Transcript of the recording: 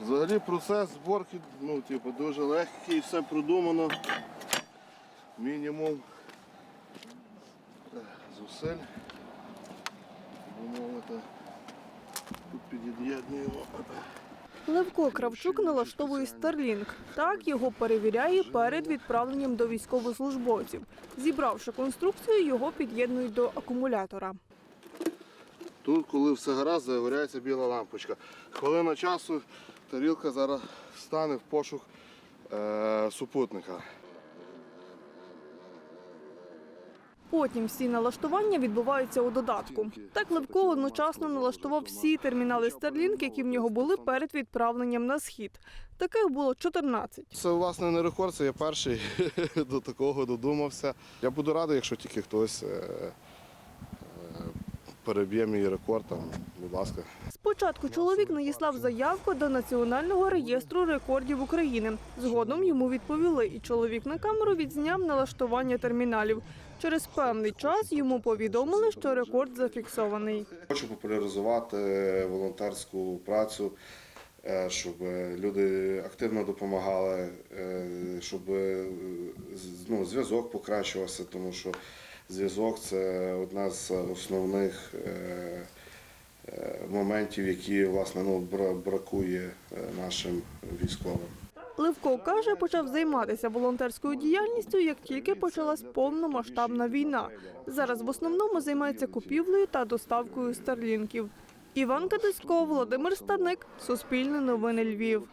Взагалі процес зборки ну, типу, дуже легкий, все продумано. Мінімум зусиль. Тут під'єднуємо. Левко Кравчук налаштовує Starlink. Так його перевіряє перед відправленням до військовослужбовців. Зібравши конструкцію, його під'єднують до акумулятора. Тут, коли все гаразд, загоряється біла лампочка. Хвилина часу, тарілка зараз стане в пошук е, супутника. Потім всі налаштування відбуваються у додатку. Так Левко одночасно налаштував всі термінали Starlink, які в нього були перед відправленням на схід. Таких було 14. Це власне не рекорд, це я перший до такого додумався. Я буду радий, якщо тільки хтось е, е, переб'є мій рекорд, там, будь ласка. Спочатку чоловік надіслав заявку до Національного реєстру рекордів України. Згодом йому відповіли, і чоловік на камеру відзняв налаштування терміналів. Через певний час йому повідомили, що рекорд зафіксований. Хочу популяризувати волонтерську працю, е, щоб люди активно допомагали, е, щоб е, ну, зв'язок покращувався, тому що зв'язок це одна з основних е, е, моментів, які власне ну, бракує е, нашим військовим. Левко каже, почав займатися волонтерською діяльністю, як тільки почалась повномасштабна війна. Зараз в основному займається купівлею та доставкою старлінків. Іван Кадисько, Володимир Стадник, Суспільне новини Львів.